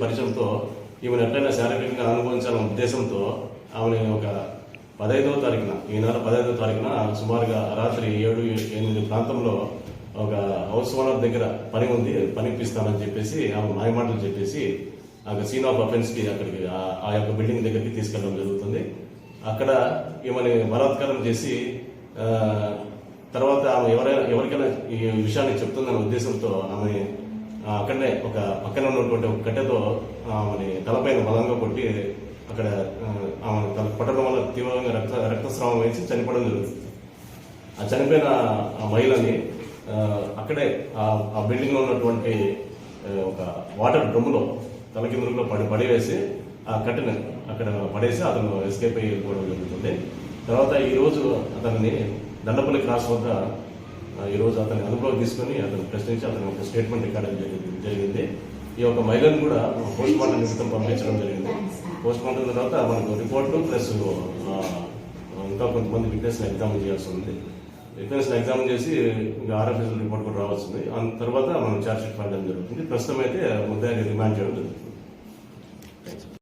పరిచయంతో ఈమెను ఎట్లయినా శారీరకంగా అనుభవించాలనే ఉద్దేశంతో ఆమెను ఒక పదహైదవ తారీఖున ఈ నెల పదహైదవ తారీఖున సుమారుగా రాత్రి ఏడు ఎనిమిది ప్రాంతంలో ఒక హౌస్ ఓనర్ దగ్గర పని ఉంది పని ఇప్పిస్తానని చెప్పేసి ఆమె మాయమాటలు చెప్పేసి ఆ సీన్ ఆఫ్ అఫెన్స్కి అక్కడికి ఆ- యొక్క బిల్డింగ్ దగ్గరికి తీసుకెళ్ళడం జరుగుతుంది. అక్కడ ఈమెని బలాత్కారం చేసి తర్వాత ఆమె ఎవరైనా ఎవరికైనా ఈ విషయాన్ని చెప్తుందనే ఉద్దేశంతో ఆమె అక్కడనే ఒక పక్కన ఉన్నటువంటి ఒక కట్టెతో ఆమెని తలపైన బలంగా కొట్టి అక్కడ ఆమె తల కొట్టడం వల్ల తీవ్రంగా రక్త రక్తస్రావం వేసి చనిపోవడం జరుగుతుంది. ఆ చనిపోయిన ఆ మహిళని అక్కడే ఆ బిల్డింగ్లో బిల్డింగ్ ఉన్నటువంటి ఒక వాటర్ డ్రమ్ములో తలకిందులో పడి పడివేసి ఆ కట్టెను అక్కడ పడేసి అతను ఎస్కేప్ అయ్యి జరుగుతుంది. తర్వాత ఈరోజు అతన్ని దండపల్లి క్రాస్ వద్ద ఆ, అతని అదుపులో తీసుకొని అతను ప్రశ్నించి అతని ఒక స్టేట్మెంట్ రికార్డ్ జరిగింది. జరిగింది. ఈ యొక్క మహిళను కూడా పోస్ట్ మార్టం నిమిత్తం పంపించడం జరిగింది. పోస్ట్ మార్టం తర్వాత మనకు రిపోర్టు ప్లస్ ఇంకా కొంతమంది విట్నెస్ని ఎగ్జామ్ చేయాల్సి ఉంది. విట్నెస్ని ఎగ్జామ్ చేసి ఆర్ఎఫ్ఎస్ రిపోర్ట్ కూడా రావాల్సింది ఆ తర్వాత మనం ఛార్జ్ షీట్ జరుగుతుంది. ప్రస్తుతం అయితే ముద్దాయిని రిమాండ్ చేయడం జరుగుతుంది.